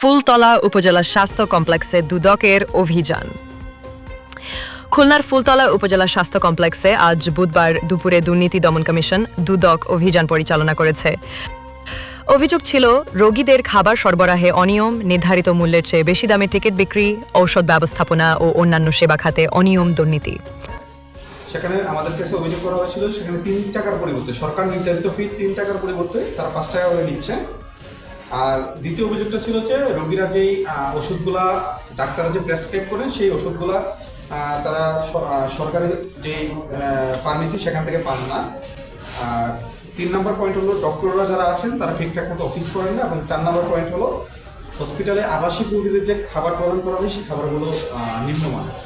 ফুলতলা উপজেলা স্বাস্থ্য কমপ্লেক্সে দুদকের অভিযান। খুলনার ফুলতলা উপজেলা স্বাস্থ্য কমপ্লেক্সে আজ বুধবার দুপুরে দুর্নীতি দমন কমিশন দুদক অভিযান পরিচালনা করেছে। অভিযোগ ছিল, রোগীদের খাবার সরবরাহে অনিয়ম, নির্ধারিত মূল্যের চেয়ে বেশি দামে টিকিট বিক্রি, ঔষধ ব্যবস্থাপনা ও অন্যান্য সেবা খাতে অনিয়ম, দুর্নীতি। সেখানে আমাদের কাছে অভিযোগ করা হয়েছিল, সেখানে তিন টাকার পরিবর্তে, সরকার নির্ধারিত ফি তিন টাকার পরিবর্তে তারা পাঁচ টাকা করে নিচ্ছে। আর দ্বিতীয় অভিযোগটা ছিল যে রোগীরা যেই ওষুধগুলা ডাক্তাররা যে প্রেসক্রাইব করেন, সেই ওষুধগুলা তারা সরকারি যে ফার্মেসি সেখান থেকে পান না। আর তিন নম্বর পয়েন্ট হলো ডক্টররা যারা আছেন, তারা ঠিকঠাক মতো অফিস করেন না এবং চার নম্বর পয়েন্ট হলো হসপিটালে আবাসিক রোগীদের যে খাবার প্রদান করা হয়, সেই খাবারগুলো নিম্নমানের।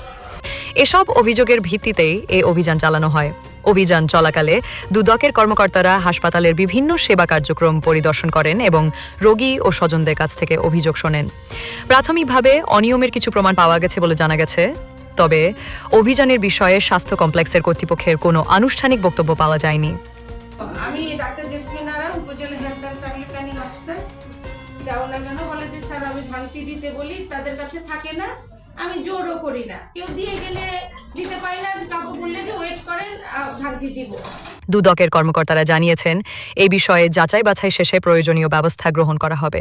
এসব অভিযোগের ভিত্তিতেই এই অভিযান চালানো হয়। অভিযান চলাকালে দুদকের কর্মকর্তারা হাসপাতালের বিভিন্ন সেবা কার্যক্রম পরিদর্শন করেন এবং রোগী ও স্বজনদের কাছ থেকে অভিযোগ শোনেন। প্রাথমিকভাবে অনিয়মের কিছু প্রমাণ পাওয়া গেছে বলে জানা গেছে। তবে অভিযানের বিষয়ে স্বাস্থ্য কমপ্লেক্সের কর্তৃপক্ষের কোনো আনুষ্ঠানিক বক্তব্য পাওয়া যায়নি। আমি ডাক্তার উপজেলা হেলথ ফ্যামিলি প্ল্যানিং অফিসার। বলে যে, স্যার, আমি দিতে বলি, তাদের কাছে থাকে না, আমি জোরও করি না। কেউ দিয়ে গেলে দুদকের কর্মকর্তারা জানিয়েছেন এই বিষয়ে যাচাই বাছাই শেষে প্রয়োজনীয় ব্যবস্থা গ্রহণ করা হবে।